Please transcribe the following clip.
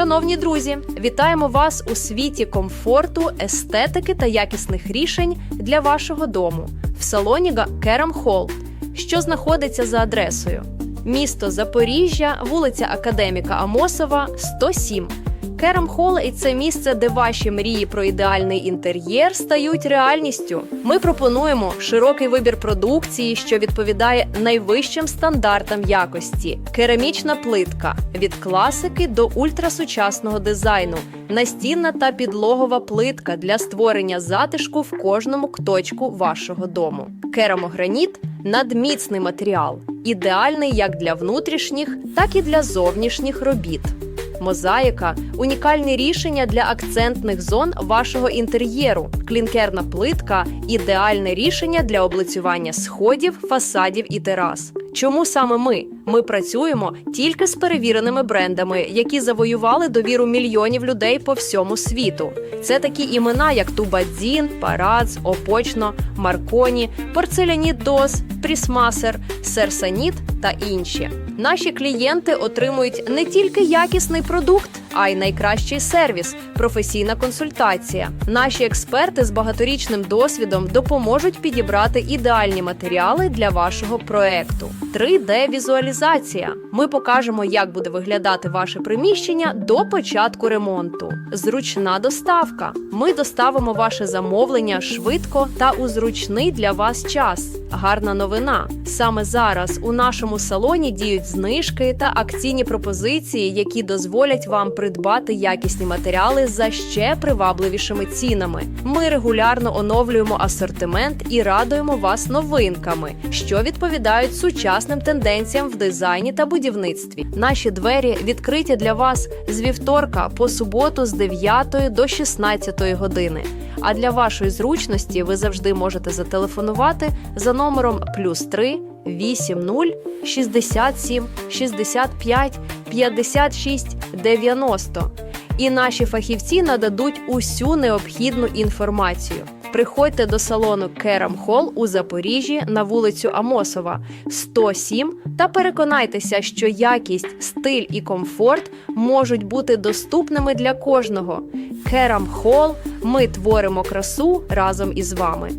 Шановні друзі, вітаємо вас у світі комфорту, естетики та якісних рішень для вашого дому в салоні Керам Холл, що знаходиться за адресою: місто Запоріжжя, вулиця Академіка Амосова, 107. Керам і це місце, де ваші мрії про ідеальний інтер'єр стають реальністю. Ми пропонуємо широкий вибір продукції, що відповідає найвищим стандартам якості: керамічна плитка від класики до ультрасучасного дизайну, настінна та підлогова плитка для створення затишку в кожному куточку вашого дому. Керамограніт надміцний матеріал, ідеальний як для внутрішніх, так і для зовнішніх робіт. Мозаїка унікальні рішення для акцентних зон вашого інтер'єру. Клінкерна плитка ідеальне рішення для облицювання сходів, фасадів і терас. Чому саме ми? Ми працюємо тільки з перевіреними брендами, які завоювали довіру мільйонів людей по всьому світу. Це такі імена, як Тубадзін, Парац, Опочно, Марконі, Порцеляніт Дос, Прісмасер, Серсаніт та інші. Наші клієнти отримують не тільки якісний продукт, а й найкращий сервіс, професійна консультація. Наші експерти з багаторічним досвідом допоможуть підібрати ідеальні матеріали для вашого проекту. 3D-візуалізація. Ми покажемо, як буде виглядати ваше приміщення до початку ремонту. Зручна доставка. Ми доставимо ваше замовлення швидко та у зручний для вас час. Гарна новина. Саме зараз у нашому салоні діють знижки та акційні пропозиції, які дозволять вам придбати якісні матеріали за ще привабливішими цінами. Ми регулярно оновлюємо асортимент і радуємо вас новинками, що відповідають сучасним тенденціям в дизайні та будівництві. Наші двері відкриті для вас з вівторка по суботу з 9 до 16 години. А для вашої зручності ви завжди можете зателефонувати за номером плюс 3 80 67 65 56 90. І наші фахівці нададуть усю необхідну інформацію. Приходьте до салону Керам Холл у Запоріжжі на вулицю Амосова 107 та переконайтеся, що якість, стиль і комфорт можуть бути доступними для кожного. Керам Холл ми творимо красу разом із вами.